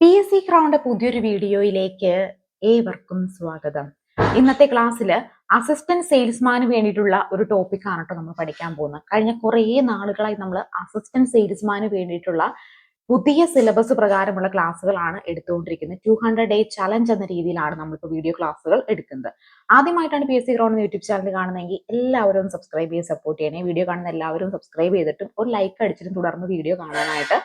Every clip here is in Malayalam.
പി എസ് സി ക്രൗണ്ട് പുതിയൊരു വീഡിയോയിലേക്ക് ഏവർക്കും സ്വാഗതം. ഇന്നത്തെ ക്ലാസ്സിൽ അസിസ്റ്റന്റ് സെയിൽസ്മാന് വേണ്ടിയിട്ടുള്ള ഒരു ടോപ്പിക്കാണ് കേട്ടോ നമ്മൾ പഠിക്കാൻ പോകുന്നത്. കഴിഞ്ഞ കുറേ നാളുകളായി നമ്മൾ അസിസ്റ്റന്റ് സെയിൽസ്മാന് വേണ്ടിയിട്ടുള്ള പുതിയ സിലബസ് പ്രകാരമുള്ള ക്ലാസ്സുകളാണ് എടുത്തുകൊണ്ടിരിക്കുന്നത്. ടു ഹൺഡ്രഡ് ഡേ ചലഞ്ച് എന്ന രീതിയിലാണ് നമ്മളിപ്പോൾ വീഡിയോ ക്ലാസ്സുകൾ എടുക്കുന്നത്. ആദ്യമായിട്ടാണ് P S C ground YouTube channel കാണുന്നതെങ്കിൽ എല്ലാവരും സബ്സ്ക്രൈബ് ചെയ്ത് സപ്പോർട്ട് ചെയ്യണേ. വീഡിയോ കാണുന്ന എല്ലാവരും സബ്സ്ക്രൈബ് ചെയ്തിട്ടും ഒരു ലൈക്ക് അടിച്ചിട്ടും തുടർന്ന് വീഡിയോ കാണാനായിട്ട്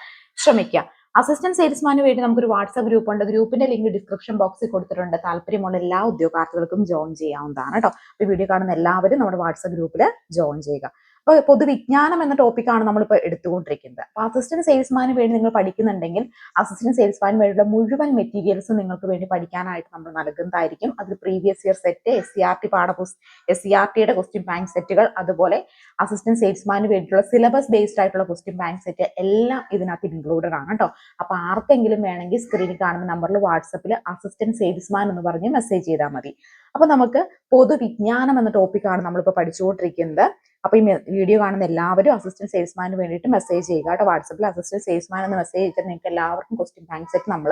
ശ്രമിക്കുക. അസിസ്റ്റന്റ് സെയിൽസ്മാന് വേണ്ടി നമുക്കൊരു വാട്സ്ആപ്പ് ഗ്രൂപ്പ് ഉണ്ട്. ഗ്രൂപ്പിന്റെ ലിങ്ക് ഡിസ്ക്രിപ്ഷൻ ബോക്സിൽ കൊടുത്തിട്ടുണ്ട്. താല്പര്യമുള്ള എല്ലാ ഉദ്യോഗാർത്ഥികൾക്കും ജോയിൻ ചെയ്യാവുന്നതാണ് കേട്ടോ ഈ വീഡിയോ കാണുന്ന എല്ലാവരും നമ്മുടെ വാട്സ്ആപ്പ് ഗ്രൂപ്പിൽ ജോയിൻ ചെയ്യുക. അപ്പൊ പൊതുവിജ്ഞാനം എന്ന ടോപ്പിക്കാണ് നമ്മളിപ്പോൾ എടുത്തുകൊണ്ടിരിക്കുന്നത്. അപ്പൊ അസിസ്റ്റന്റ് സെയിൽസ്മാന് വേണ്ടി നിങ്ങൾ പഠിക്കുന്നുണ്ടെങ്കിൽ അസിസ്റ്റന്റ് സെയിൽസ്മാൻ വേണ്ടിയുള്ള മുഴുവൻ മെറ്റീരിയൽസും നിങ്ങൾക്ക് വേണ്ടി പഠിക്കാനായിട്ട് നമ്മൾ നൽകുന്നതായിരിക്കും. അതിൽ previous year set S C R T പാഠപുസ് S C R ടിയുടെ ക്വസ്റ്റ്യൻ ബാങ്ക് സെറ്റുകൾ അതുപോലെ അസിസ്റ്റന്റ് സെയിൽസ്മാന് വേണ്ടിയിട്ടുള്ള സിലബസ് ബേസ്ഡ് ആയിട്ടുള്ള ക്വസ്റ്റ്യൻ ബാങ്ക് സെറ്റ് എല്ലാം ഇതിനകത്ത് ഇൻക്ലൂഡഡ് ആണ് കേട്ടോ അപ്പോൾ ആർക്കെങ്കിലും വേണമെങ്കിൽ സ്ക്രീനിൽ കാണുന്ന നമ്പറിൽ വാട്സപ്പിൽ അസിസ്റ്റന്റ് സെയിൽസ്മാൻ എന്ന് പറഞ്ഞ് മെസ്സേജ് ചെയ്താൽ മതി. അപ്പൊ നമുക്ക് പൊതുവിജ്ഞാനം എന്ന ടോപ്പിക്കാണ് നമ്മളിപ്പോൾ പഠിച്ചുകൊണ്ടിരിക്കുന്നത്. അപ്പൊ ഈ വീഡിയോ കാണുന്ന എല്ലാവരും അസിസ്റ്റന്റ് സെയിൽസ്മാന് വേണ്ടിയിട്ട് മെസ്സേജ് ചെയ്യുക കേട്ടോ. വാട്സപ്പിൽ അസിസ്റ്റന്റ് സെയിൽസ്മാൻ എന്ന് മെസ്സേജ് ചെയ്തിട്ട് നിങ്ങൾക്ക് എല്ലാവർക്കും ക്വസ്റ്റ്യൻ ബാങ്ക് സെറ്റ് നമ്മൾ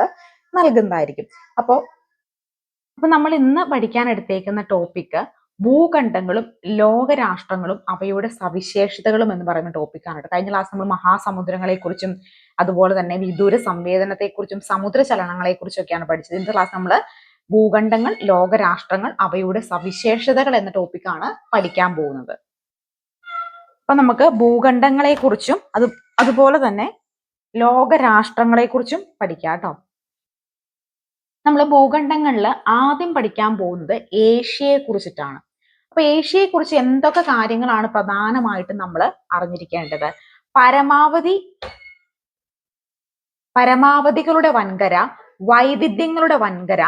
നൽകുന്നതായിരിക്കും. അപ്പോൾ അപ്പൊ നമ്മൾ ഇന്ന് പഠിക്കാൻ എടുത്തേക്കുന്ന ടോപ്പിക്ക് ഭൂഖണ്ഡങ്ങളും ലോകരാഷ്ട്രങ്ങളും അവയുടെ സവിശേഷതകളും എന്ന് പറയുന്ന ടോപ്പിക്കാണ് കഴിഞ്ഞ ക്ലാസ് നമ്മൾ മഹാസമുദ്രങ്ങളെ കുറിച്ചും അതുപോലെ തന്നെ വിദൂര സംവേദനത്തെക്കുറിച്ചും സമുദ്ര ചലനങ്ങളെ കുറിച്ചൊക്കെയാണ് പഠിച്ചത്. ഇന്നത്തെ ക്ലാസ് നമ്മൾ ഭൂഖണ്ഡങ്ങൾ ലോകരാഷ്ട്രങ്ങൾ അവയുടെ സവിശേഷതകൾ എന്ന ടോപ്പിക്കാണ് പഠിക്കാൻ പോകുന്നത്. അപ്പൊ നമുക്ക് ഭൂഖണ്ഡങ്ങളെ കുറിച്ചും അത് അതുപോലെ തന്നെ ലോകരാഷ്ട്രങ്ങളെ കുറിച്ചും പഠിക്കാം കേട്ടോ നമ്മൾ ഭൂഖണ്ഡങ്ങളിൽ ആദ്യം പഠിക്കാൻ പോകുന്നത് ഏഷ്യയെ കുറിച്ചിട്ടാണ് അപ്പൊ ഏഷ്യയെ കുറിച്ച് എന്തൊക്കെ കാര്യങ്ങളാണ് പ്രധാനമായിട്ടും നമ്മൾ അറിഞ്ഞിരിക്കേണ്ടത്? പരമാവധി പരമാവധികളുടെ വൻകര വൈവിധ്യങ്ങളുടെ വൻകര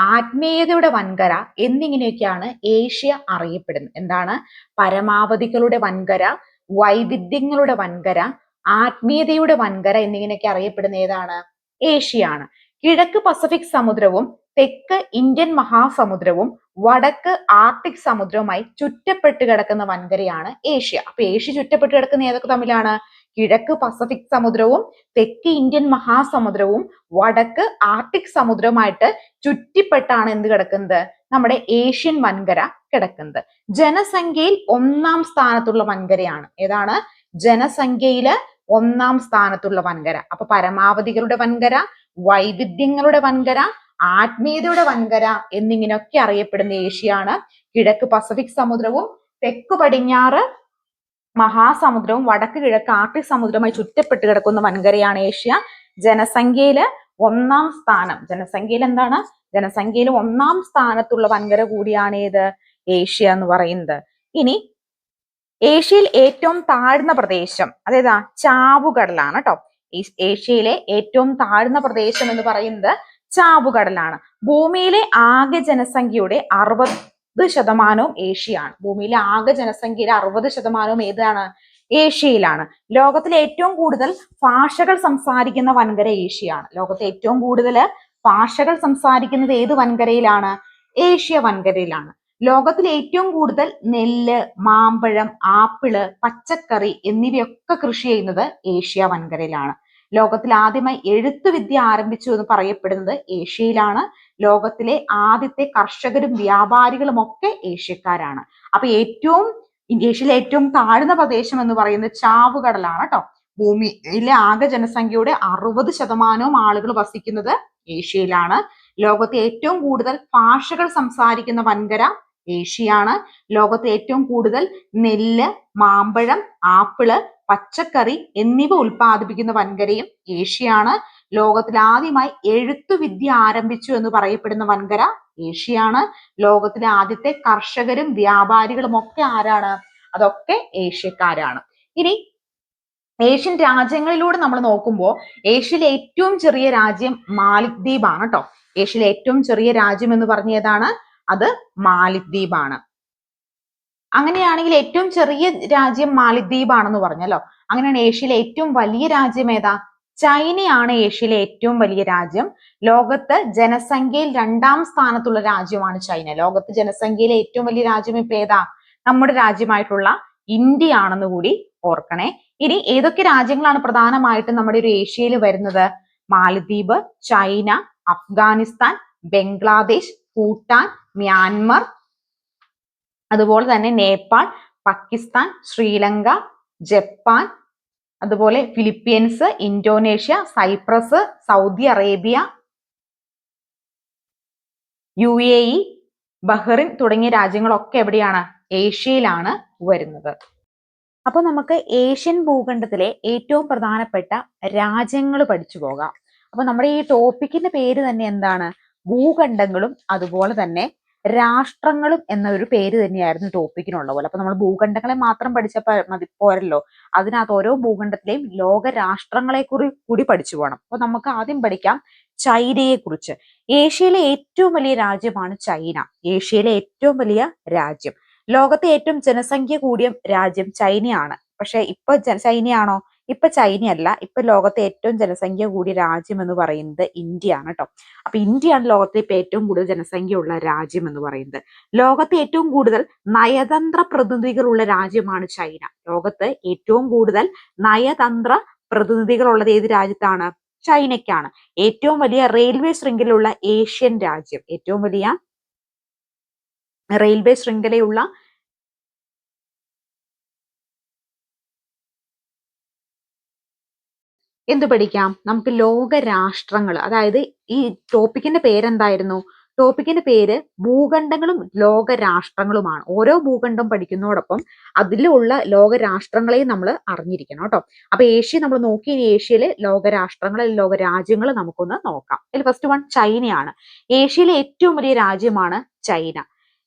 ആത്മീയതയുടെ വൻകര എന്നിങ്ങനെയൊക്കെയാണ് ഏഷ്യ അറിയപ്പെടുന്നത്. എന്താണ്? പരമാവധികളുടെ വൻകര വൈവിധ്യങ്ങളുടെ വൻകര ആത്മീയതയുടെ വൻകര എന്നിങ്ങനെയൊക്കെ അറിയപ്പെടുന്ന ഏതാണ്? ഏഷ്യയാണ്. കിഴക്ക് പസഫിക് സമുദ്രവും തെക്ക് ഇന്ത്യൻ മഹാസമുദ്രവും വടക്ക് ആർട്ടിക് സമുദ്രവുമായി ചുറ്റപ്പെട്ട് കിടക്കുന്ന വൻകരയാണ് ഏഷ്യ. അപ്പൊ ഏഷ്യ ചുറ്റപ്പെട്ട് കിടക്കുന്ന ഏതൊക്കെ തമ്മിലാണ്? കിഴക്ക് പസഫിക് സമുദ്രവും തെക്ക് ഇന്ത്യൻ മഹാസമുദ്രവും വടക്ക് ആർട്ടിക് സമുദ്രവുമായിട്ട് ചുറ്റിപ്പെട്ടാണ് എന്ത് കിടക്കുന്നത്? നമ്മുടെ ഏഷ്യൻ വൻകര കിടക്കുന്നത്. ജനസംഖ്യയിൽ ഒന്നാം സ്ഥാനത്തുള്ള വൻകരയാണ്. ഏതാണ്? ജനസംഖ്യയിൽ ഒന്നാം സ്ഥാനത്തുള്ള വൻകര. അപ്പൊ പരമാവധികളുടെ വൻകര വൈവിധ്യങ്ങളുടെ വൻകര ആത്മീയതയുടെ വൻകര എന്നിങ്ങനെയൊക്കെ അറിയപ്പെടുന്ന ഏഷ്യയാണ്. കിഴക്ക് പസഫിക് സമുദ്രവും തെക്ക് പടിഞ്ഞാറ് മഹാസമുദ്രവും വടക്ക് കിഴക്ക് ആർട്ടിക് സമുദ്രവുമായി ചുറ്റപ്പെട്ട് കിടക്കുന്ന വൻകരയാണ് ഏഷ്യ. ജനസംഖ്യയിൽ ഒന്നാം സ്ഥാനം. ജനസംഖ്യയിൽ എന്താണ്? ജനസംഖ്യയിൽ ഒന്നാം സ്ഥാനത്തുള്ള വൻകര കൂടിയാണ് ഏത്? ഏഷ്യ എന്ന് പറയുന്നത്. ഇനി ഏഷ്യയിൽ ഏറ്റവും താഴ്ന്ന പ്രദേശം അതേതാ? ചാവുകടലാണ് കേട്ടോ. ഏഷ്യയിലെ ഏറ്റവും താഴ്ന്ന പ്രദേശം എന്ന് പറയുന്നത് ചാവുകടലാണ്. ഭൂമിയിലെ ആകെ ജനസംഖ്യയുടെ അറുപത് ശതമാനവും ഏഷ്യയാണ്. ഭൂമിയിലെ ആകെ ജനസംഖ്യയിലെ അറുപത് ശതമാനവും ഏതാണ്? ഏഷ്യയിലാണ്. ലോകത്തിലെ ഏറ്റവും കൂടുതൽ ഭാഷകൾ സംസാരിക്കുന്ന വൻകര ഏഷ്യയാണ്. ലോകത്തെ ഏറ്റവും കൂടുതൽ ഭാഷകൾ സംസാരിക്കുന്നത് ഏത് വൻകരയിലാണ്? ഏഷ്യ വൻകരയിലാണ്. ലോകത്തിൽ ഏറ്റവും കൂടുതൽ നെല്ല് മാമ്പഴം ആപ്പിൾ പച്ചക്കറി എന്നിവയൊക്കെ കൃഷി ചെയ്യുന്നത് ഏഷ്യ വൻകരയിലാണ്. ലോകത്തിൽ ആദ്യമായി എഴുത്തുവിദ്യ ആരംഭിച്ചു എന്ന് പറയപ്പെടുന്നത് ഏഷ്യയിലാണ്. ലോകത്തിലെ ആദ്യത്തെ കർഷകരും വ്യാപാരികളും ഒക്കെ ഏഷ്യക്കാരാണ്. അപ്പൊ ഏറ്റവും ഏഷ്യയിലെ ഏറ്റവും താഴ്ന്ന പ്രദേശം എന്ന് പറയുന്നത് ചാവുകടലാണ് കേട്ടോ ഭൂമിയിലെ ആകെ ജനസംഖ്യയുടെ അറുപത് ശതമാനവും ആളുകൾ വസിക്കുന്നത് ഏഷ്യയിലാണ്. ലോകത്തെ ഏറ്റവും കൂടുതൽ ഭാഷകൾ സംസാരിക്കുന്ന വൻകര ഏഷ്യയാണ്. ലോകത്തെ ഏറ്റവും കൂടുതൽ നെല്ല് മാമ്പഴം ആപ്പിൾ പച്ചക്കറി എന്നിവ ഉൽപ്പാദിപ്പിക്കുന്ന വൻകരയും ഏഷ്യയാണ്. ലോകത്തിൽ ആദ്യമായി എഴുത്തുവിദ്യ ആരംഭിച്ചു എന്ന് പറയപ്പെടുന്ന വൻകര ഏഷ്യയാണ്. ലോകത്തിലെ ആദ്യത്തെ കർഷകരും വ്യാപാരികളും ഒക്കെ ആരാണ്? അതൊക്കെ ഏഷ്യക്കാരാണ്. ഇനി ഏഷ്യൻ രാജ്യങ്ങളിലൂടെ നമ്മൾ നോക്കുമ്പോൾ ഏഷ്യയിലെ ഏറ്റവും ചെറിയ രാജ്യം മാലിദ്വീപ് ആണ് കേട്ടോ. ഏഷ്യയിലെ ഏറ്റവും ചെറിയ രാജ്യം എന്ന് പറഞ്ഞ ഏതാണ്? അത് മാലിദ്വീപ് ദ്വീപാണ് അങ്ങനെയാണെങ്കിൽ ഏറ്റവും ചെറിയ രാജ്യം മാലിദ്വീപ് ആണെന്ന് പറഞ്ഞല്ലോ. അങ്ങനെയാണ് ഏഷ്യയിലെ ഏറ്റവും വലിയ രാജ്യം ഏതാ? ചൈനയാണ് ഏഷ്യയിലെ ഏറ്റവും വലിയ രാജ്യം. ലോകത്ത് ജനസംഖ്യയിൽ രണ്ടാം സ്ഥാനത്തുള്ള രാജ്യമാണ് ചൈന. ലോകത്ത് ജനസംഖ്യയിലെ ഏറ്റവും വലിയ രാജ്യം ഇപ്പൊ ഏതാ? നമ്മുടെ രാജ്യമായിട്ടുള്ള ഇന്ത്യ ആണെന്ന് കൂടി ഓർക്കണേ. ഇനി ഏതൊക്കെ രാജ്യങ്ങളാണ് പ്രധാനമായിട്ടും നമ്മുടെ ഒരു ഏഷ്യയിൽ വരുന്നത്? മാലദ്വീപ് ചൈന അഫ്ഗാനിസ്ഥാൻ ബംഗ്ലാദേശ് ഭൂട്ടാൻ മ്യാൻമർ അതുപോലെ തന്നെ നേപ്പാൾ പാകിസ്ഥാൻ ശ്രീലങ്ക ജപ്പാൻ അതുപോലെ Philippines Indonesia Cyprus Saudi Arabia U A E Bahrain തുടങ്ങിയ രാജ്യങ്ങളൊക്കെ എവിടെയാണ്? ഏഷ്യയിലാണ് വരുന്നത്. അപ്പോൾ നമുക്ക് ഏഷ്യൻ ഭൂഖണ്ഡത്തിലെ ഏറ്റവും പ്രധാനപ്പെട്ട രാജ്യങ്ങൾ പഠിച്ചു പോകാം. അപ്പൊ നമ്മുടെ ഈ ടോപ്പിക്കിന്റെ പേര് തന്നെ എന്താണ്? ഭൂഖണ്ഡങ്ങളും അതുപോലെ തന്നെ രാഷ്ട്രങ്ങളും എന്ന ഒരു പേര് തന്നെയായിരുന്നു ടോപ്പിക്കിനുള്ള പോലെ. അപ്പൊ നമ്മൾ ഭൂഖണ്ഡങ്ങളെ മാത്രം പഠിച്ചപ്പോൾ മതി പോരല്ലോ. അതിനകത്ത് ഓരോ ഭൂഖണ്ഡത്തിലെയും ലോക രാഷ്ട്രങ്ങളെ കുറി കൂടി പഠിച്ചു പോകണം അപ്പൊ നമുക്ക് ആദ്യം പഠിക്കാം ചൈനയെ കുറിച്ച്. ഏഷ്യയിലെ ഏറ്റവും വലിയ രാജ്യമാണ് ചൈന. ഏഷ്യയിലെ ഏറ്റവും വലിയ രാജ്യം. ലോകത്തെ ഏറ്റവും ജനസംഖ്യ കൂടിയ രാജ്യം ചൈനയാണ്. പക്ഷെ ഇപ്പൊ ചൈനയാണോ? ഇപ്പൊ ചൈനയല്ല ഇപ്പൊ ലോകത്തെ ഏറ്റവും ജനസംഖ്യ കൂടിയ രാജ്യം എന്ന് പറയുന്നത് ഇന്ത്യ ആണ് കേട്ടോ അപ്പൊ ഇന്ത്യയാണ് ലോകത്തെ ഇപ്പൊ ഏറ്റവും കൂടുതൽ ജനസംഖ്യ ഉള്ള രാജ്യം എന്ന് പറയുന്നത്. ലോകത്തെ ഏറ്റവും കൂടുതൽ നയതന്ത്ര പ്രതിനിധികളുള്ള രാജ്യമാണ് ചൈന. ലോകത്ത് ഏറ്റവും കൂടുതൽ നയതന്ത്ര പ്രതിനിധികളുള്ളത് ഏത് രാജ്യത്താണ്? ചൈനയ്ക്കാണ്. ഏറ്റവും വലിയ റെയിൽവേ ശൃംഖലയുള്ള ഏഷ്യൻ രാജ്യം ഏറ്റവും വലിയ റെയിൽവേ ശൃംഖലയുള്ള എന്ത് പഠിക്കാം? നമുക്ക് ലോക രാഷ്ട്രങ്ങൾ അതായത് ഈ ടോപ്പിക്കിന്റെ പേരെന്തായിരുന്നു? ടോപ്പിക്കിന്റെ പേര് ഭൂഖണ്ഡങ്ങളും ലോക രാഷ്ട്രങ്ങളുമാണ് ഓരോ ഭൂഖണ്ഡം പഠിക്കുന്നതോടൊപ്പം അതിലുള്ള ലോക രാഷ്ട്രങ്ങളെയും നമ്മൾ അറിഞ്ഞിരിക്കണം കേട്ടോ. അപ്പൊ ഏഷ്യ നമ്മൾ നോക്കി ഏഷ്യയിലെ ലോക രാഷ്ട്രങ്ങൾ ലോക രാജ്യങ്ങൾ നമുക്കൊന്ന് നോക്കാം. അതിൽ ഫസ്റ്റ് വൺ ചൈനയാണ്. ഏഷ്യയിലെ ഏറ്റവും വലിയ രാജ്യമാണ് ചൈന.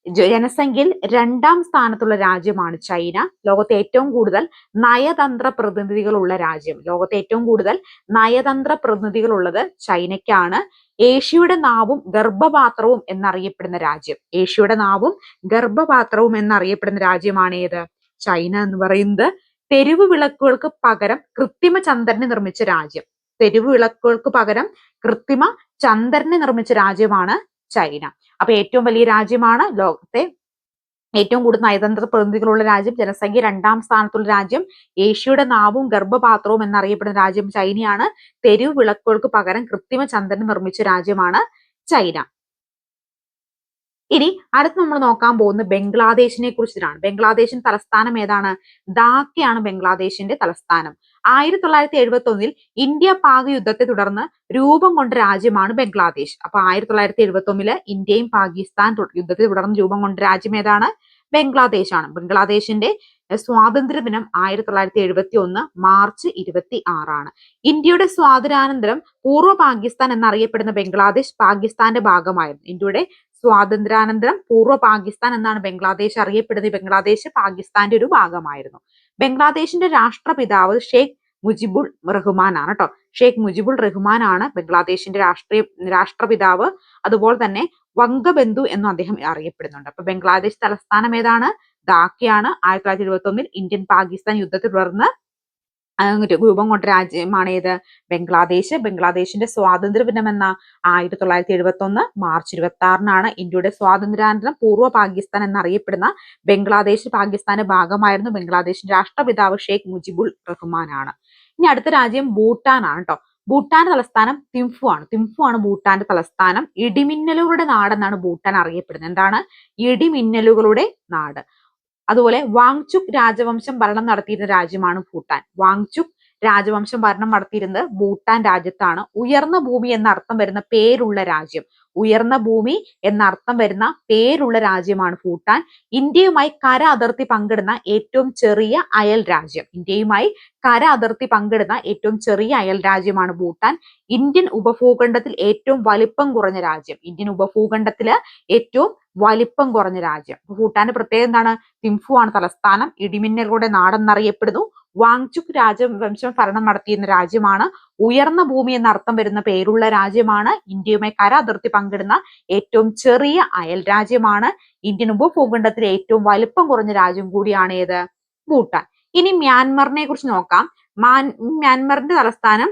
ജനസംഖ്യയിൽ രണ്ടാം സ്ഥാനത്തുള്ള രാജ്യമാണ് ചൈന. ലോകത്തെ ഏറ്റവും കൂടുതൽ നയതന്ത്ര പ്രതിനിധികളുള്ള രാജ്യം. ലോകത്തെ ഏറ്റവും കൂടുതൽ നയതന്ത്ര പ്രതിനിധികളുള്ളത് ചൈനയ്ക്കാണ്. ഏഷ്യയുടെ നാവും ഗർഭപാത്രവും എന്നറിയപ്പെടുന്ന രാജ്യം. ഏഷ്യയുടെ നാവും ഗർഭപാത്രവും എന്നറിയപ്പെടുന്ന രാജ്യമാണ് ഏത്? ചൈന എന്ന് പറയുന്നത് തെരുവ് വിളക്കുകൾക്ക് പകരം കൃത്രിമ ചന്ദ്രനെ നിർമ്മിച്ച രാജ്യം. തെരുവ് വിളക്കുകൾക്ക് പകരം കൃത്രിമ ചന്ദ്രനെ നിർമ്മിച്ച രാജ്യമാണ് ചൈന. അപ്പൊ ഏറ്റവും വലിയ രാജ്യമാണ് ലോകത്തെ ഏറ്റവും കൂടുതൽ നയതന്ത്ര പ്രതിനിധികളുള്ള രാജ്യം ജനസംഖ്യ രണ്ടാം സ്ഥാനത്തുള്ള രാജ്യം ഏഷ്യയുടെ നാവും ഗർഭപാത്രവും എന്നറിയപ്പെടുന്ന രാജ്യം ചൈനയാണ്. തെരുവ് വിളക്കുകൾക്ക് പകരം കൃത്രിമ ചന്ദ്രൻ നിർമ്മിച്ച രാജ്യമാണ് ചൈന. ഇനി അടുത്ത് നമ്മൾ നോക്കാൻ പോകുന്നത് ബംഗ്ലാദേശിനെ കുറിച്ചിട്ടാണ്. ബംഗ്ലാദേശിന് തലസ്ഥാനം ഏതാണ്? ധാക്കയാണ് ബംഗ്ലാദേശിന്റെ തലസ്ഥാനം. ആയിരത്തി തൊള്ളായിരത്തി എഴുപത്തി ഒന്നിൽ ഇന്ത്യ പാക് യുദ്ധത്തെ തുടർന്ന് രൂപം കൊണ്ട രാജ്യമാണ് ബംഗ്ലാദേശ്. അപ്പൊ ആയിരത്തി തൊള്ളായിരത്തി എഴുപത്തി ഒന്നിൽ ഇന്ത്യയും പാകിസ്ഥാൻ യുദ്ധത്തെ തുടർന്ന് രൂപം കൊണ്ട രാജ്യം ഏതാണ്? ബംഗ്ലാദേശ് ആണ് ബംഗ്ലാദേശിന്റെ സ്വാതന്ത്ര്യ ദിനം ആയിരത്തി തൊള്ളായിരത്തി എഴുപത്തി ഒന്ന് മാർച്ച് ഇരുപത്തി ആറാണ് ഇന്ത്യയുടെ സ്വാതന്ത്ര്യാനന്തരം പൂർവ പാകിസ്ഥാൻ എന്നറിയപ്പെടുന്ന ബംഗ്ലാദേശ് പാകിസ്ഥാന്റെ ഭാഗമായിരുന്നു. ഇന്ത്യയുടെ സ്വാതന്ത്ര്യാനന്തരം പൂർവ പാകിസ്ഥാൻ എന്നാണ് ബംഗ്ലാദേശ് അറിയപ്പെടുന്നത്. ബംഗ്ലാദേശ് പാകിസ്ഥാന്റെ ഒരു ഭാഗമായിരുന്നു. ബംഗ്ലാദേശിന്റെ രാഷ്ട്രപിതാവ് ഷെയ്ഖ് മുജിബുൾ റഹ്മാൻ ആണ് കേട്ടോ ഷെയ്ഖ് മുജിബുൾ റഹ്മാൻ ആണ് ബംഗ്ലാദേശിന്റെ രാഷ്ട്രീയ രാഷ്ട്രപിതാവ്. അതുപോലെ തന്നെ വംഗബന്ധു എന്നും അദ്ദേഹം അറിയപ്പെടുന്നുണ്ട്. അപ്പൊ ബംഗ്ലാദേശ് തലസ്ഥാനം ഏതാണ്? ധാക്കയാണ്. ആയിരത്തി തൊള്ളായിരത്തി എഴുപത്തി ഒന്നിൽ ഇന്ത്യൻ പാകിസ്ഥാൻ യുദ്ധത്തെ തുടർന്ന് രൂപം കൊണ്ട രാജ്യമാണ് ഏത്? ബംഗ്ലാദേശ്. ബംഗ്ലാദേശിന്റെ സ്വാതന്ത്ര്യ ദിനം എന്ന ആയിരത്തി തൊള്ളായിരത്തി എഴുപത്തി ഒന്ന് മാർച്ച് ഇരുപത്തി ആറിനാണ് ഇന്ത്യയുടെ സ്വാതന്ത്ര്യാനന്തരം. പൂർവ പാകിസ്ഥാൻ എന്നറിയപ്പെടുന്ന ബംഗ്ലാദേശ് പാകിസ്ഥാന്റെ ഭാഗമായിരുന്നു ബംഗ്ലാദേശിന്റെ രാഷ്ട്രപിതാവ് ഷെയ്ഖ് മുജിബുൾ റഹ്മാൻ ആണ് ഇനി അടുത്ത രാജ്യം ഭൂട്ടാൻ ആണ് കേട്ടോ. ഭൂട്ടാന്റെ തലസ്ഥാനം തിംഫു ആണ് തിംഫു ആണ് ഭൂട്ടാന്റെ തലസ്ഥാനം. ഇടിമിന്നലുകളുടെ നാടെന്നാണ് ഭൂട്ടാൻ അറിയപ്പെടുന്നത്. എന്താണ്? ഇടിമിന്നലുകളുടെ നാട്. അതുപോലെ വാങ്ചുക് രാജവംശം ഭരണം നടത്തിയിരുന്ന രാജ്യമാണ് ഭൂട്ടാൻ. വാങ്ചുക് രാജവംശം ഭരണം നടത്തിയിരുന്നത് ഭൂട്ടാൻ രാജ്യത്താണ്. ഉയർന്ന ഭൂമി എന്ന അർത്ഥം വരുന്ന പേരുള്ള രാജ്യം. ഉയർന്ന ഭൂമി എന്ന അർത്ഥം വരുന്ന പേരുള്ള രാജ്യമാണ് ഭൂട്ടാൻ. ഇന്ത്യയുമായി കര അതിർത്തി പങ്കിടുന്ന ഏറ്റവും ചെറിയ അയൽ രാജ്യം. ഇന്ത്യയുമായി കര അതിർത്തി പങ്കിടുന്ന ഏറ്റവും ചെറിയ അയൽ രാജ്യമാണ് ഭൂട്ടാൻ. ഇന്ത്യൻ ഉപഭൂഖണ്ഡത്തിൽ ഏറ്റവും വലിപ്പം കുറഞ്ഞ രാജ്യം. ഇന്ത്യൻ ഉപഭൂഖണ്ഡത്തിൽ ഏറ്റവും വലിപ്പം കുറഞ്ഞ രാജ്യം. ഭൂട്ടാന്റെ പ്രത്യേകത എന്താണ്? തിംഫു ആണ് തലസ്ഥാനം. ഇടിമിന്നലുകളുടെ നാടെന്നറിയപ്പെടുന്നു. വാങ്ചുക് രാജവംശം ഭരണം നടത്തിയിരുന്ന രാജ്യമാണ്. ഉയർന്ന ഭൂമി എന്ന അർത്ഥം വരുന്ന പേരുള്ള രാജ്യമാണ്. ഇന്ത്യയുമായി കര അതിർത്തി പങ്കിടുന്ന ഏറ്റവും ചെറിയ അയൽ രാജ്യമാണ്. ഇന്ത്യൻ ഉപഭൂഖണ്ഡത്തിലെ ഏറ്റവും വലിപ്പം കുറഞ്ഞ രാജ്യം കൂടിയാണ് ഏത്? ഭൂട്ടാൻ. ഇനി മ്യാൻമറിനെ കുറിച്ച് നോക്കാം. മ്യാൻമറിന്റെ തലസ്ഥാനം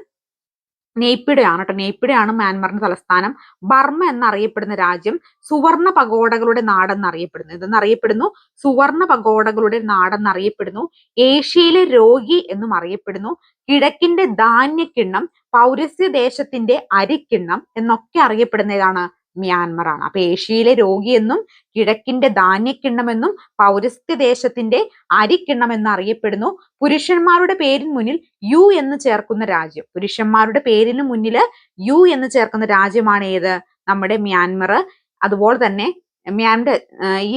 നേപ്പിഡയാണ് കേട്ടോ നേപ്പിഡയാണ് മ്യാൻമറിന്റെ തലസ്ഥാനം. ബർമ്മ എന്നറിയപ്പെടുന്ന രാജ്യം സുവർണ പകോടകളുടെ നാടെന്നറിയപ്പെടുന്നു. ഇതെന്നറിയപ്പെടുന്നു സുവർണ പകോടകളുടെ നാടെന്നറിയപ്പെടുന്നു. ഏഷ്യയിലെ രോഗി എന്നും അറിയപ്പെടുന്നു. കിഴക്കിന്റെ ധാന്യക്കിണ്ണം പൗരസ്ത്യ ദേശത്തിന്റെ അരിക്കിണ്ണം എന്നൊക്കെ അറിയപ്പെടുന്ന ഏതാണ് മ്യാൻമർ ആണ് അപ്പൊ ഏഷ്യയിലെ രോഗിയെന്നും കിഴക്കിന്റെ ധാന്യക്കിണ്ണമെന്നും പൗരസ്ത്യ ദേശത്തിന്റെ അരിക്കിണ്ണം എന്ന് അറിയപ്പെടുന്നു. പുരുഷന്മാരുടെ പേരിന് മുന്നിൽ യു എന്ന് ചേർക്കുന്ന രാജ്യം. പുരുഷന്മാരുടെ പേരിന് മുന്നിൽ യു എന്ന് ചേർക്കുന്ന രാജ്യമാണ് ഏത്? നമ്മുടെ മ്യാൻമർ. അതുപോലെ തന്നെ മ്യാൻമർ ഈ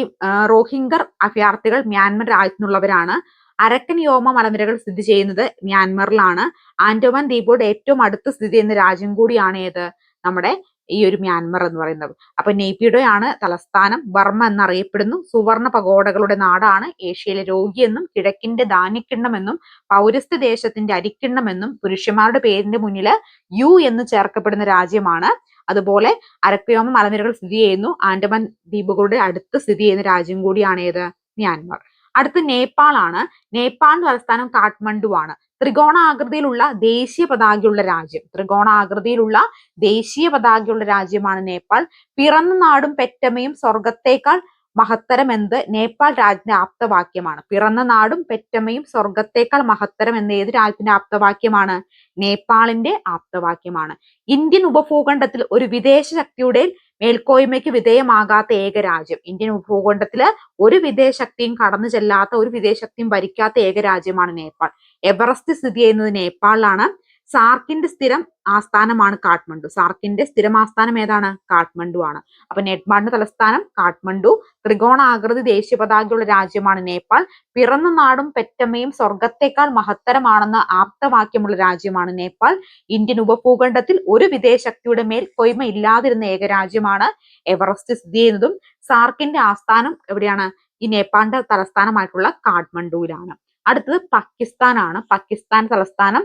റോഹിംഗർ അഭയാർത്ഥികൾ മ്യാൻമർ രാജ്യത്തിനുള്ളവരാണ് അരക്കൻ യോമ മലനിരകൾ സ്ഥിതി ചെയ്യുന്നത് മ്യാൻമറിലാണ്. ആൻഡോമാൻ ദ്വീപോട് ഏറ്റവും അടുത്ത് സ്ഥിതി ചെയ്യുന്ന രാജ്യം കൂടിയാണ് ഏത്? നമ്മുടെ ഈ ഒരു മ്യാൻമർ എന്ന് പറയുന്നത്. അപ്പൊ നെയ്പിഡോയാണ് തലസ്ഥാനം ബർമ്മ എന്നറിയപ്പെടുന്നു. സുവർണ പകോടകളുടെ നാടാണ് ഏഷ്യയിലെ രോഗിയെന്നും കിഴക്കിന്റെ ധാന്യക്കിണ്ണമെന്നും പൗരസ്ത്യ ദേശത്തിന്റെ അരിക്കിണ്ണമെന്നും പുരുഷന്മാരുടെ പേരിന്റെ മുന്നിൽ യു എന്ന് ചേർക്കപ്പെടുന്ന രാജ്യമാണ്. അതുപോലെ അരക്കയോമ മലനിരകൾ സ്ഥിതി ചെയ്യുന്നു. ആൻഡമാൻ ദ്വീപുകളുടെ അടുത്ത് സ്ഥിതി ചെയ്യുന്ന രാജ്യം കൂടിയാണ് ഏത്? മ്യാൻമർ. അടുത്ത് നേപ്പാൾ ആണ് നേപ്പാൾ തലസ്ഥാനം കാഠ്മണ്ഡു ആണ് ത്രികോണാകൃതിയിലുള്ള ദേശീയ പതാകയുള്ള രാജ്യം. ത്രികോണാകൃതിയിലുള്ള ദേശീയ പതാകയുള്ള രാജ്യമാണ് നേപ്പാൾ. പിറന്ന നാടും പെറ്റമ്മയും സ്വർഗത്തേക്കാൾ മഹത്തരം എന്ത്? നേപ്പാൾ രാജ്യത്തിന്റെ ആപ്തവാക്യമാണ് പിറന്ന നാടും പെറ്റമ്മയും സ്വർഗത്തേക്കാൾ മഹത്തരം എന്ന് ഏത് രാജ്യത്തിന്റെ ആപ്തവാക്യമാണ് നേപ്പാളിന്റെ ആപ്തവാക്യമാണ്. ഇന്ത്യൻ ഉപഭൂഖണ്ഡത്തിൽ ഒരു വിദേശ ശക്തിയുടെ മേൽക്കോയ്മയ്ക്ക് വിധേയമാകാത്ത ഏക രാജ്യം. ഇന്ത്യൻ ഭൂഖണ്ഡത്തിൽ ഒരു വിദേശ ശക്തിയും കടന്നു ചെല്ലാത്ത ഒരു വിദേശ ശക്തിയും ഭരിക്കാത്ത ഏക രാജ്യമാണ് നേപ്പാൾ. എവറസ്റ്റ് സ്ഥിതി ചെയ്യുന്നത് നേപ്പാളിലാണ്. സാർക്കിന്റെ സ്ഥിരം ആസ്ഥാനമാണ് കാഠ്മണ്ഡു. സാർക്കിന്റെ സ്ഥിരം ആസ്ഥാനം ഏതാണ്? കാഠ്മണ്ഡു ആണ്. അപ്പൊ നേപ്പാളിന്റെ തലസ്ഥാനം കാഠ്മണ്ഡു. ത്രികോണാകൃതി ദേശീയ പതാകയുള്ള രാജ്യമാണ് നേപ്പാൾ. പിറന്ന നാടും പെറ്റമ്മയും സ്വർഗത്തേക്കാൾ മഹത്തരമാണെന്ന ആപ്തവാക്യമുള്ള രാജ്യമാണ് നേപ്പാൾ. ഇന്ത്യൻ ഉപഭൂഖണ്ഡത്തിൽ ഒരു വിദേശ ശക്തിയുടെ മേൽ കൊയ്മ ഇല്ലാതിരുന്ന ഏക രാജ്യമാണ് എവറസ്റ്റ് സ്ഥിതി ചെയ്യുന്നതും സാർക്കിന്റെ ആസ്ഥാനം എവിടെയാണ്? ഈ നേപ്പാളിന്റെ തലസ്ഥാനമായിട്ടുള്ള കാഠ്മണ്ഡുവിലാണ്. അടുത്തത് പാകിസ്ഥാനാണ്. പാകിസ്ഥാൻ തലസ്ഥാനം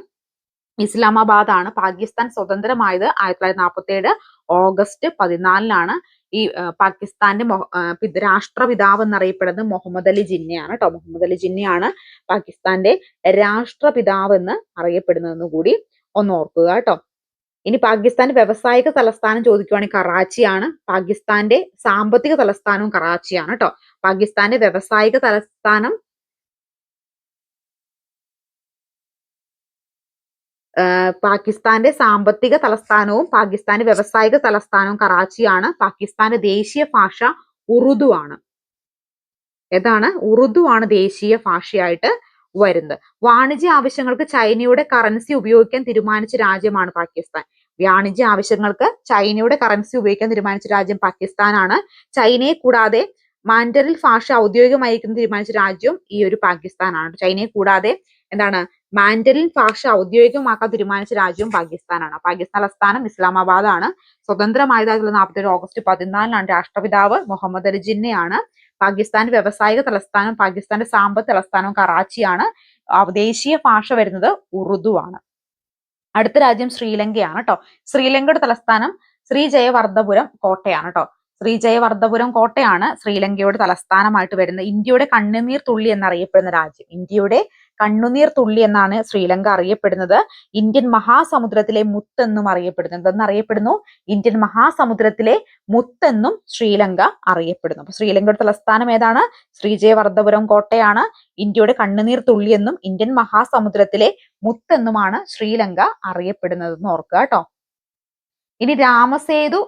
ഇസ്ലാമാബാദ് ആണ് പാകിസ്ഥാൻ സ്വതന്ത്രമായത് ആയിരത്തി തൊള്ളായിരത്തി നാൽപ്പത്തി ഏഴ് ഓഗസ്റ്റ് പതിനാലിനാണ്. ഈ പാകിസ്ഥാന്റെ രാഷ്ട്രപിതാവ് എന്നറിയപ്പെടുന്നത് മുഹമ്മദ് അലി ജിന്നയാണ് കേട്ടോ മുഹമ്മദ് അലി ജിന്നയാണ് പാകിസ്ഥാന്റെ രാഷ്ട്രപിതാവ് എന്ന് അറിയപ്പെടുന്നതെന്ന് കൂടി ഒന്ന് ഓർക്കുക കേട്ടോ ഇനി പാകിസ്ഥാന്റെ വ്യവസായിക തലസ്ഥാനം ചോദിക്കുവാണെങ്കിൽ കറാച്ചിയാണ്. പാകിസ്ഥാന്റെ സാമ്പത്തിക തലസ്ഥാനവും കറാച്ചിയാണ് കേട്ടോ പാകിസ്ഥാന്റെ വ്യവസായിക തലസ്ഥാനം പാകിസ്ഥാന്റെ സാമ്പത്തിക തലസ്ഥാനവും പാകിസ്ഥാന്റെ വ്യവസായിക തലസ്ഥാനവും കറാച്ചിയാണ്. പാകിസ്ഥാന്റെ ദേശീയ ഭാഷ ഉറുദു ആണ് ഏതാണ്? ഉറുദു ആണ് ദേശീയ ഭാഷയായിട്ട് വരുന്നത്. വാണിജ്യ ആവശ്യങ്ങൾക്ക് ചൈനയുടെ കറൻസി ഉപയോഗിക്കാൻ തീരുമാനിച്ച രാജ്യമാണ് പാകിസ്ഥാൻ. വാണിജ്യ ആവശ്യങ്ങൾക്ക് ചൈനയുടെ കറൻസി ഉപയോഗിക്കാൻ തീരുമാനിച്ച രാജ്യം പാകിസ്ഥാനാണ്. ചൈനയെ കൂടാതെ മാൻഡറിൽ ഭാഷ ഔദ്യോഗികമായിരിക്കുന്ന തീരുമാനിച്ച രാജ്യം ഈ ഒരു പാകിസ്ഥാനാണ്. ചൈനയെ കൂടാതെ എന്താണ്? മാൻഡറിൻ ഭാഷ ഔദ്യോഗികമാക്കാൻ തീരുമാനിച്ച രാജ്യവും പാകിസ്ഥാനാണ്. പാകിസ്ഥാൻ തലസ്ഥാനം ഇസ്ലാമാബാദ് ആണ് സ്വതന്ത്രമായത് ഓഗസ്റ്റ് പതിനാലിനാണ് രാഷ്ട്രപിതാവ് മുഹമ്മദ് അലി ജിന്നയാണ്. പാകിസ്ഥാന്റെ വ്യവസായിക തലസ്ഥാനം പാകിസ്ഥാന്റെ സാമ്പത്ത് തലസ്ഥാനം കറാച്ചിയാണ്. ദേശീയ ഭാഷ വരുന്നത് ഉറുദു ആണ് അടുത്ത രാജ്യം ശ്രീലങ്കയാണ് കേട്ടോ ശ്രീലങ്കയുടെ തലസ്ഥാനം ശ്രീ ജയവർദ്ധപുരം കോട്ടയാണ് കേട്ടോ ശ്രീജയവർദ്ധപുരം കോട്ടയാണ് ശ്രീലങ്കയുടെ തലസ്ഥാനമായിട്ട് വരുന്നത്. ഇന്ത്യയുടെ കണ്ണുനീർ തുള്ളി എന്നറിയപ്പെടുന്ന രാജ്യം. ഇന്ത്യയുടെ കണ്ണുനീർ തുള്ളി എന്നാണ് ശ്രീലങ്ക അറിയപ്പെടുന്നത്. ഇന്ത്യൻ മഹാസമുദ്രത്തിലെ മുത്തെന്നും അറിയപ്പെടുന്നത്. എന്നറിയപ്പെടുന്നു? ഇന്ത്യൻ മഹാസമുദ്രത്തിലെ മുത്തെന്നും ശ്രീലങ്ക അറിയപ്പെടുന്നു. അപ്പൊ ശ്രീലങ്കയുടെ തലസ്ഥാനം ഏതാണ്? ശ്രീജയവർദ്ധപുരം കോട്ടയാണ്. ഇന്ത്യയുടെ കണ്ണുനീർ തുള്ളി എന്നും ഇന്ത്യൻ മഹാസമുദ്രത്തിലെ മുത്തെന്നുമാണ് ശ്രീലങ്ക അറിയപ്പെടുന്നത് എന്ന് ഓർക്കുക കേട്ടോ. ഇനി രാമസേതു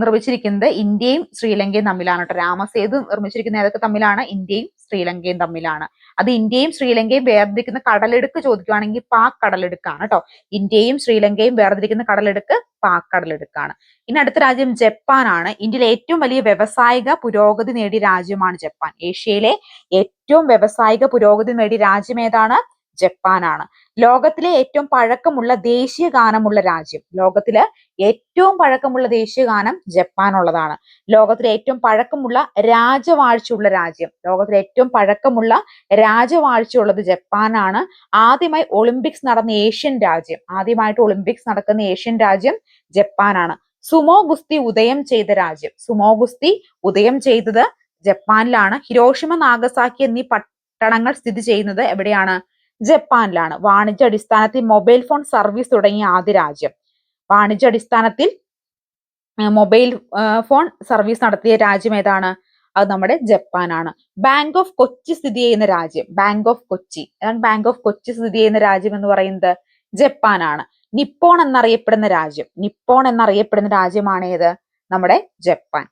നിർമ്മിച്ചിരിക്കുന്നത് ഇന്ത്യയും ശ്രീലങ്കയും തമ്മിലാണ് കേട്ടോ രാമസേതു നിർമ്മിച്ചിരിക്കുന്ന ഏതൊക്കെ തമ്മിലാണ്? ഇന്ത്യയും ശ്രീലങ്കയും തമ്മിലാണ്. അത് ഇന്ത്യയും ശ്രീലങ്കയും വേർതിരിക്കുന്ന കടലെടുക്ക് ചോദിക്കുവാണെങ്കിൽ പാക് കടലെടുക്കാണ് കേട്ടോ ഇന്ത്യയും ശ്രീലങ്കയും വേർതിരിക്കുന്ന കടലെടുക്ക് പാക് കടലെടുക്കാണ് ഇനി അടുത്ത രാജ്യം ജപ്പാനാണ്. ഇന്ത്യയിലെ ഏറ്റവും വലിയ വ്യവസായിക പുരോഗതി നേടിയ രാജ്യമാണ് ജപ്പാൻ. ഏഷ്യയിലെ ഏറ്റവും വ്യവസായിക പുരോഗതി നേടിയ രാജ്യം ഏതാണ്? ജപ്പാനാണ്. ലോകത്തിലെ ഏറ്റവും പഴക്കമുള്ള ദേശീയ ഗാനമുള്ള രാജ്യം. ലോകത്തിലെ ഏറ്റവും പഴക്കമുള്ള ദേശീയ ഗാനം ജപ്പാനുള്ളതാണ്. ലോകത്തിലെ ഏറ്റവും പഴക്കമുള്ള രാജവാഴ്ചയുള്ള രാജ്യം. ലോകത്തിലെ ഏറ്റവും പഴക്കമുള്ള രാജവാഴ്ചയുള്ളത് ജപ്പാനാണ്. ആദ്യമായി ഒളിമ്പിക്സ് നടന്ന ഏഷ്യൻ രാജ്യം. ആദ്യമായിട്ട് ഒളിമ്പിക്സ് നടക്കുന്ന ഏഷ്യൻ രാജ്യം ജപ്പാനാണ്. സുമോ ഗുസ്തി ഉദയം ചെയ്ത രാജ്യം. സുമോ ഗുസ്തി ഉദയം ചെയ്തത് ജപ്പാനിലാണ്. ഹിരോഷിമ നാഗസാക്കി എന്നീ പട്ടണങ്ങൾ സ്ഥിതി ചെയ്യുന്നത് എവിടെയാണ്? ജപ്പാനിലാണ്. വാണിജ്യ അടിസ്ഥാനത്തിൽ മൊബൈൽ ഫോൺ സർവീസ് തുടങ്ങിയ ആദ്യ രാജ്യം. വാണിജ്യ അടിസ്ഥാനത്തിൽ മൊബൈൽ ഫോൺ സർവീസ് നടത്തിയ രാജ്യം ഏതാണ്? അത് നമ്മുടെ ജപ്പാനാണ്. ബാങ്ക് ഓഫ് കൊച്ചി സ്ഥിതി ചെയ്യുന്ന രാജ്യം. Bank of Kochi. അതാണ് ബാങ്ക് ഓഫ് കൊച്ചി സ്ഥിതി ചെയ്യുന്ന രാജ്യം എന്ന് പറയുന്നത് ജപ്പാനാണ്. നിപ്പോൺ എന്നറിയപ്പെടുന്ന രാജ്യം. നിപ്പോൺ എന്നറിയപ്പെടുന്ന രാജ്യമാണ് ഏത്? നമ്മുടെ ജപ്പാൻ.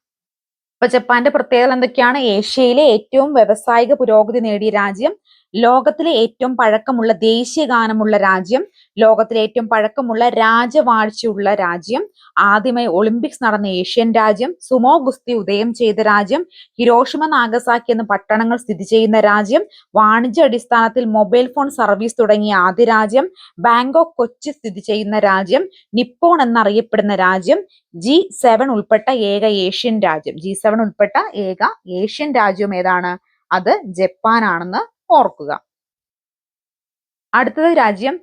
അപ്പൊ ജപ്പാന്റെ പ്രത്യേകത എന്തൊക്കെയാണ്? ഏഷ്യയിലെ ഏറ്റവും വ്യവസായിക പുരോഗതി നേടിയ രാജ്യം ലോകത്തിലെ ഏറ്റവും പഴക്കമുള്ള ദേശീയ ഗാനമുള്ള രാജ്യം ലോകത്തിലെ ഏറ്റവും പഴക്കമുള്ള രാജവാഴ്ചയുള്ള രാജ്യം ആദ്യമായി ഒളിമ്പിക്സ് നടന്ന ഏഷ്യൻ രാജ്യം സുമോ ഗുസ്തി ഉദയം ചെയ്ത രാജ്യം ഹിരോഷിമ നാഗസാക്കി എന്ന പട്ടണങ്ങൾ സ്ഥിതി ചെയ്യുന്ന രാജ്യം വാണിജ്യ അടിസ്ഥാനത്തിൽ മൊബൈൽ ഫോൺ സർവീസ് തുടങ്ങിയ ആദ്യ രാജ്യം ബാങ്കോക്ക് കൊച്ചി സ്ഥിതി ചെയ്യുന്ന രാജ്യം നിപ്പോൺ എന്നറിയപ്പെടുന്ന രാജ്യം ജി സെവൻ ഉൾപ്പെട്ട ഏക ഏഷ്യൻ രാജ്യം. ജി സെവൻ ഉൾപ്പെട്ട ഏക ഏഷ്യൻ രാജ്യം ഏതാണ്? അത് ജപ്പാനാണെന്ന് ഓർക്കുക. അടുത്തത് രാജ്യം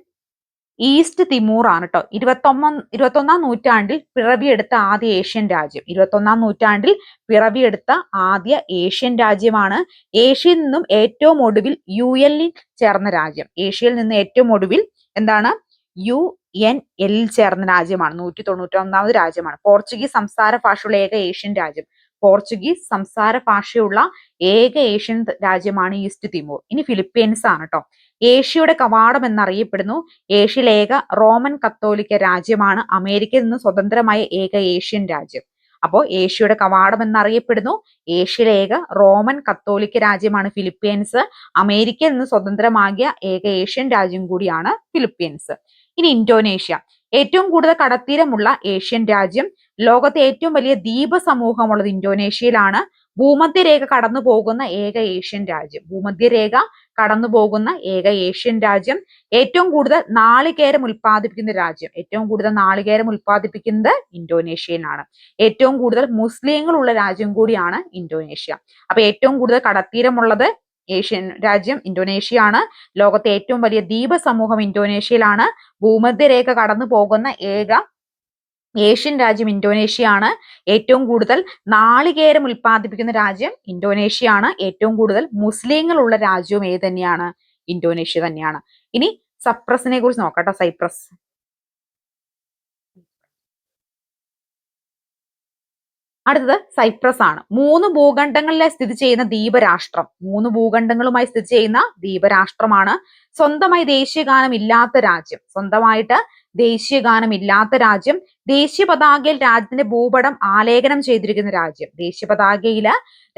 ഈസ്റ്റ് തിമൂർ ആണ് കേട്ടോ ഇരുപത്തൊമ്പ ഇരുപത്തൊന്നാം നൂറ്റാണ്ടിൽ പിറവിയെടുത്ത ആദ്യ ഏഷ്യൻ രാജ്യം. ഇരുപത്തൊന്നാം നൂറ്റാണ്ടിൽ പിറവിയെടുത്ത ആദ്യ ഏഷ്യൻ രാജ്യമാണ് ഏഷ്യയിൽ നിന്നും ഏറ്റവും ഒടുവിൽ യു എല്ലിൽ ചേർന്ന രാജ്യം. ഏഷ്യയിൽ നിന്ന് ഏറ്റവും ഒടുവിൽ എന്താണ്? യു എൻ എല്ലിൽ ചേർന്ന രാജ്യമാണ്. നൂറ്റി തൊണ്ണൂറ്റി ഒന്നാമത് രാജ്യമാണ്. പോർച്ചുഗീസ് സംസാര ഭാഷയുള്ള ഏക ഏഷ്യൻ രാജ്യം. പോർച്ചുഗീസ് സംസാര ഭാഷയുള്ള ഏക ഏഷ്യൻ രാജ്യമാണ് ഈസ്റ്റ് തിമൂർ. ഇനി ഫിലിപ്പീൻസ് ആണ് കേട്ടോ ഏഷ്യയുടെ കവാടം എന്നറിയപ്പെടുന്നു. ഏഷ്യയിലെ ഏക റോമൻ കത്തോലിക്ക രാജ്യമാണ് അമേരിക്കയിൽ നിന്ന് സ്വതന്ത്രമായ ഏക ഏഷ്യൻ രാജ്യം. അപ്പോൾ ഏഷ്യയുടെ കവാടം എന്നറിയപ്പെടുന്നു. ഏഷ്യയിലെ ഏക റോമൻ കത്തോലിക്ക രാജ്യമാണ് ഫിലിപ്പീൻസ്. അമേരിക്കയിൽ നിന്ന് സ്വതന്ത്രമാകിയ ഏക ഏഷ്യൻ രാജ്യം കൂടിയാണ് ഫിലിപ്പീൻസ്. ഇനി ഇന്തോനേഷ്യ. ഏറ്റവും കൂടുതൽ കടത്തീരമുള്ള ഏഷ്യൻ രാജ്യം ലോകത്തെ ഏറ്റവും വലിയ ദ്വീപ സമൂഹമുള്ളത് ഇന്തോനേഷ്യയിലാണ്. ഭൂമധ്യരേഖ കടന്നു പോകുന്ന ഏക ഏഷ്യൻ രാജ്യം. ഭൂമധ്യരേഖ കടന്നു പോകുന്ന ഏക ഏഷ്യൻ രാജ്യം. ഏറ്റവും കൂടുതൽ നാളികേരം ഉൽപ്പാദിപ്പിക്കുന്ന രാജ്യം. ഏറ്റവും കൂടുതൽ നാളികേരം ഉൽപ്പാദിപ്പിക്കുന്നത് ഇന്തോനേഷ്യയിലാണ്. ഏറ്റവും കൂടുതൽ മുസ്ലിങ്ങൾ ഉള്ള രാജ്യം കൂടിയാണ് ഇന്തോനേഷ്യ. അപ്പൊ ഏറ്റവും കൂടുതൽ കടത്തീരമുള്ളത് ഏഷ്യൻ രാജ്യം ഇന്തോനേഷ്യ ആണ് ലോകത്തെ ഏറ്റവും വലിയ ദ്വീപ സമൂഹം ഇന്തോനേഷ്യയിലാണ്. ഭൂമധ്യരേഖ കടന്നു പോകുന്ന ഏക ഏഷ്യൻ രാജ്യം ഇന്തോനേഷ്യ ആണ് ഏറ്റവും കൂടുതൽ നാളികേരം ഉൽപ്പാദിപ്പിക്കുന്ന രാജ്യം ഇന്തോനേഷ്യ ആണ് ഏറ്റവും കൂടുതൽ മുസ്ലിങ്ങൾ ഉള്ള രാജ്യവും ഏത് തന്നെയാണ്? ഇന്തോനേഷ്യ തന്നെയാണ്. ഇനി സപ്രസിനെ കുറിച്ച് നോക്കട്ടെ. സൈപ്രസ്. അടുത്തത് സൈപ്രസ് ആണ്. മൂന്ന് ഭൂഖണ്ഡങ്ങളിലെ സ്ഥിതി ചെയ്യുന്ന ദ്വീപരാഷ്ട്രം. മൂന്ന് ഭൂഖണ്ഡങ്ങളുമായി സ്ഥിതി ചെയ്യുന്ന ദ്വീപരാഷ്ട്രമാണ്. സ്വന്തമായി ദേശീയഗാനം ഇല്ലാത്ത രാജ്യം. സ്വന്തമായിട്ട് ദേശീയഗാനം ഇല്ലാത്ത രാജ്യം. ദേശീയ പതാകയിൽ രാജ്യത്തിന്റെ ഭൂപടം ആലേഖനം ചെയ്തിരിക്കുന്ന രാജ്യം. ദേശീയ പതാകയിൽ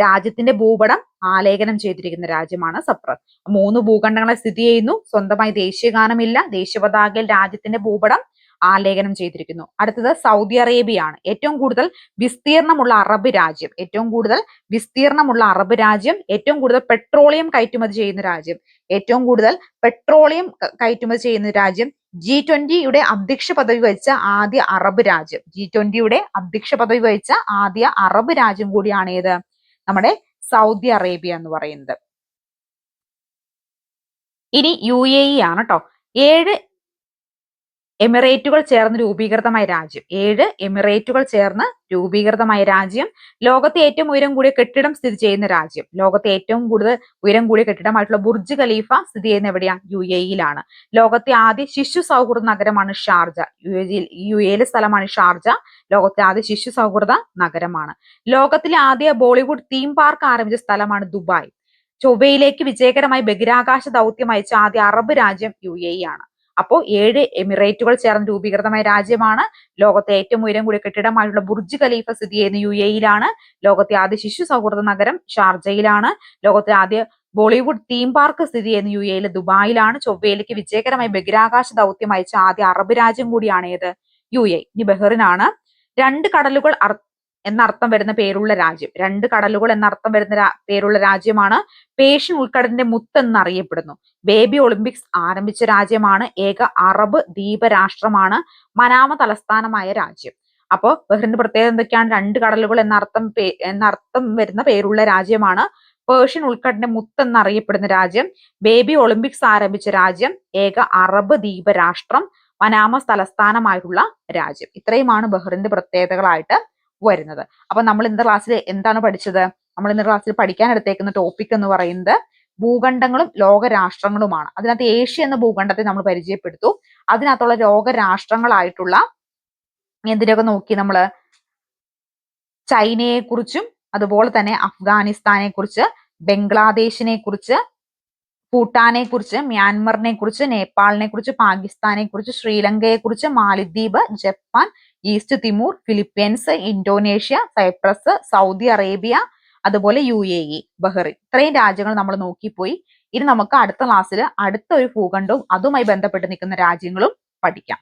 രാജ്യത്തിന്റെ ഭൂപടം ആലേഖനം ചെയ്തിരിക്കുന്ന രാജ്യമാണ് സപ്രസ് മൂന്ന് ഭൂഖണ്ഡങ്ങളെ സ്ഥിതി ചെയ്യുന്നു. സ്വന്തമായി ദേശീയഗാനമില്ല. ദേശീയ പതാകയിൽ രാജ്യത്തിന്റെ ഭൂപടം ആലേഖനം ചെയ്തിരിക്കുന്നു. അടുത്തത് സൗദി അറേബ്യ ആണ് ഏറ്റവും കൂടുതൽ വിസ്തീർണമുള്ള അറബ് രാജ്യം. ഏറ്റവും കൂടുതൽ വിസ്തീർണമുള്ള അറബ് രാജ്യം. ഏറ്റവും കൂടുതൽ പെട്രോളിയം കയറ്റുമതി ചെയ്യുന്ന രാജ്യം. ഏറ്റവും കൂടുതൽ പെട്രോളിയം കയറ്റുമതി ചെയ്യുന്ന രാജ്യം. ജി ട്വന്റിയുടെ അധ്യക്ഷ പദവി വഹിച്ച ആദ്യ അറബ് രാജ്യം. ജി ട്വന്റിയുടെ അധ്യക്ഷ പദവി വഹിച്ച ആദ്യ അറബ് രാജ്യം കൂടിയാണ് ഏത്? നമ്മുടെ സൗദി അറേബ്യ എന്ന് പറയുന്നത്. ഇനി യു എ ഇ ആണ് കേട്ടോ ഏഴ് എമിറേറ്റുകൾ ചേർന്ന് രൂപീകൃതമായ രാജ്യം. ഏഴ് എമിറേറ്റുകൾ ചേർന്ന് രൂപീകൃതമായ രാജ്യം. ലോകത്തെ ഏറ്റവും ഉയരം കൂടിയ കെട്ടിടം സ്ഥിതി ചെയ്യുന്ന രാജ്യം. ലോകത്തെ ഏറ്റവും കൂടുതൽ ഉയരം കൂടിയ കെട്ടിടമായിട്ടുള്ള ബുർജ് ഖലീഫ സ്ഥിതി ചെയ്യുന്ന എവിടെയാണ്? യു എയിലാണ് ലോകത്തെ ആദ്യ ശിശു സൗഹൃദ നഗരമാണ് ഷാർജ. യു എയിലെ സ്ഥലമാണ് ഷാർജ. ലോകത്തെ ആദ്യ ശിശു സൗഹൃദ നഗരമാണ്. ലോകത്തിലെ ആദ്യ ബോളിവുഡ് തീം പാർക്ക് ആരംഭിച്ച സ്ഥലമാണ് ദുബായ്. ചൊവ്വയിലേക്ക് വിജയകരമായി ബഹിരാകാശ ദൗത്യം അയച്ച ആദ്യ അറബ് രാജ്യം യു എ ആണ്. അപ്പോൾ ഏഴ് എമിറേറ്റുകൾ ചേർന്ന് രൂപീകൃതമായ രാജ്യമാണ് ലോകത്തെ ഏറ്റവും ഉയരം കൂടിയ കെട്ടിടമായിട്ടുള്ള ബുർജ് ഖലീഫ സ്ഥിതി ചെയ്യുന്ന യു എയിലാണ് ലോകത്തെ ആദ്യ ശിശു സൗഹൃദ നഗരം ഷാർജയിലാണ്. ലോകത്തെ ആദ്യ ബോളിവുഡ് തീം പാർക്ക് സ്ഥിതി ചെയ്യുന്ന യു എയിലെ ദുബായിലാണ്. ചൊവ്വയിലേക്ക് വിജയകരമായി ബഹിരാകാശ ദൗത്യം അയച്ച ആദ്യ അറബ് രാജ്യം കൂടിയാണ് ഏത്? യു എ ഇനി ബഹ്റിനാണ്. രണ്ട് കടലുകൾ എന്നർത്ഥം വരുന്ന പേരുള്ള രാജ്യം. രണ്ട് കടലുകൾ എന്നർത്ഥം വരുന്ന പേരുള്ള രാജ്യമാണ് പേഷ്യൻ ഉൾക്കടലിന്റെ മുത്ത് എന്നറിയപ്പെടുന്നു. ബേബി ഒളിമ്പിക്സ് ആരംഭിച്ച രാജ്യമാണ്. ഏക അറബ് ദ്വീപ രാഷ്ട്രമാണ് മനാമ തലസ്ഥാനമായ രാജ്യം. അപ്പോൾ ബഹ്റിന്റെ പ്രത്യേകത എന്തൊക്കെയാണ്? രണ്ട് കടലുകൾ എന്നർത്ഥം എന്നർത്ഥം വരുന്ന പേരുള്ള രാജ്യമാണ് പേർഷ്യൻ ഉൾക്കടലിന്റെ മുത്ത് എന്നറിയപ്പെടുന്ന രാജ്യം. ബേബി ഒളിമ്പിക്സ് ആരംഭിച്ച രാജ്യം. ഏക അറബ് ദ്വീപ രാഷ്ട്രം മനാമ തലസ്ഥാനമായിട്ടുള്ള രാജ്യം. ഇത്രയുമാണ് ബഹ്റിന്റെ പ്രത്യേകതകളായിട്ട് വരുന്നത്. അപ്പൊ നമ്മൾ ഇന്ന ക്ലാസ്സിൽ എന്താണ് പഠിച്ചത്? നമ്മൾ ഇന്ന ക്ലാസ്സിൽ പഠിക്കാൻ എടുത്തേക്കുന്ന ടോപ്പിക് എന്ന് പറയുന്നത് ഭൂഖണ്ഡങ്ങളും ലോകരാഷ്ട്രങ്ങളുമാണ്. അതിനകത്ത് ഏഷ്യ എന്ന ഭൂഖണ്ഡത്തെ നമ്മൾ പരിചയപ്പെടുത്തു. അതിനകത്തുള്ള ലോകരാഷ്ട്രങ്ങളായിട്ടുള്ള എന്തിനൊക്കെ നോക്കി നമ്മൾ ചൈനയെ കുറിച്ചും അതുപോലെ തന്നെ അഫ്ഗാനിസ്ഥാനെ കുറിച്ച് ബംഗ്ലാദേശിനെ കുറിച്ച് ഭൂട്ടാനെ കുറിച്ച് മ്യാൻമറിനെ കുറിച്ച് നേപ്പാളിനെ കുറിച്ച് പാകിസ്ഥാനെ കുറിച്ച് ശ്രീലങ്കയെ കുറിച്ച് മാലിദ്വീപ് Japan East Timor Philippines Indonesia Cyprus Saudi Arabia അതുപോലെ യു എ ഇ ബഹ്റിൻ. ഇത്രയും രാജ്യങ്ങൾ നമ്മൾ നോക്കിപ്പോയി. ഇനി നമുക്ക് അടുത്ത ക്ലാസ്സിൽ അടുത്ത ഒരു ഭൂഖണ്ഡവും അതുമായി ബന്ധപ്പെട്ട് നിൽക്കുന്ന രാജ്യങ്ങളും പഠിക്കാം.